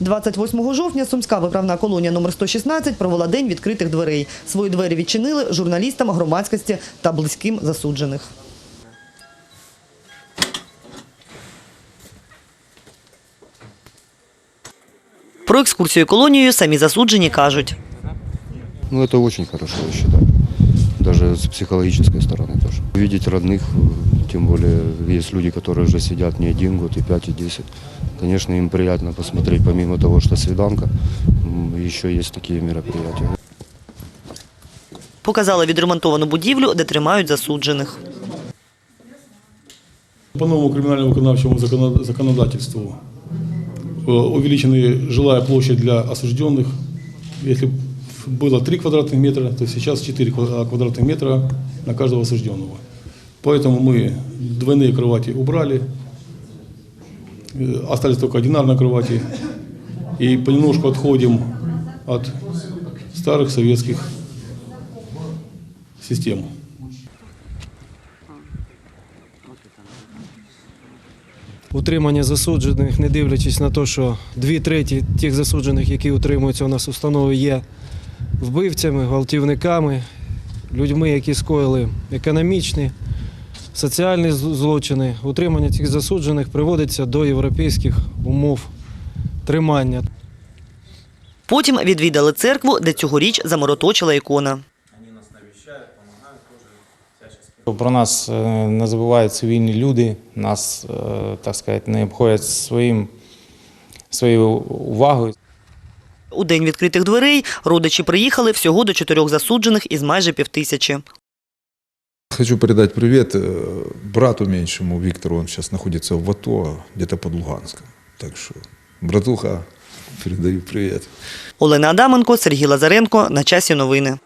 28 жовтня Сумська виправна колонія номер 116 провела день відкритих дверей. Свої двері відчинили журналістам, громадськості та близьким засуджених. Про екскурсію колонією самі засуджені кажуть. Ну, это очень хорошо, я считаю Даже с психологической стороны тоже. Видеть родных, э, тем более есть люди, которые уже сидят не один год, и пять, и десять. Конечно, им приятно посмотреть, помимо того, что свиданка, м, еще есть такие мероприятия. Показали відремонтовану будівлю, де тримають засуджених. По новому криминальному виконавчему законо- законодательству э, увеличена жилая площадь для осужденных. Если было 3 квадратных метра, то сейчас 4 ква- квадратных метра на каждого осужденного. Поэтому мы двойные кровати убрали, э, остались только одинарные кровати. И понемножку отходим от старых советских систем. утримання засуджених, не дивлячись на те, що дві треті тих засуджених, які утримуються у нас в установі, є вбивцями, гвалтівниками, людьми, які скоїли економічні, соціальні злочини. Утримання цих засуджених приводиться до європейських умов тримання. Потім відвідали церкву, де цьогоріч замороточила ікона. Про нас е, не забувають цивільні люди, нас, е, так сказати, не обходять своїм, своєю увагою. У день відкритих дверей родичі приїхали всього до чотирьох засуджених із майже півтисячі. Хочу передать привет э, брату меньшему Виктору. Он сейчас находится в АТО, где-то под Луганском. Так что, братуха, передаю привет. Олена Адаменко, Сергій Лазаренко. На часі новини.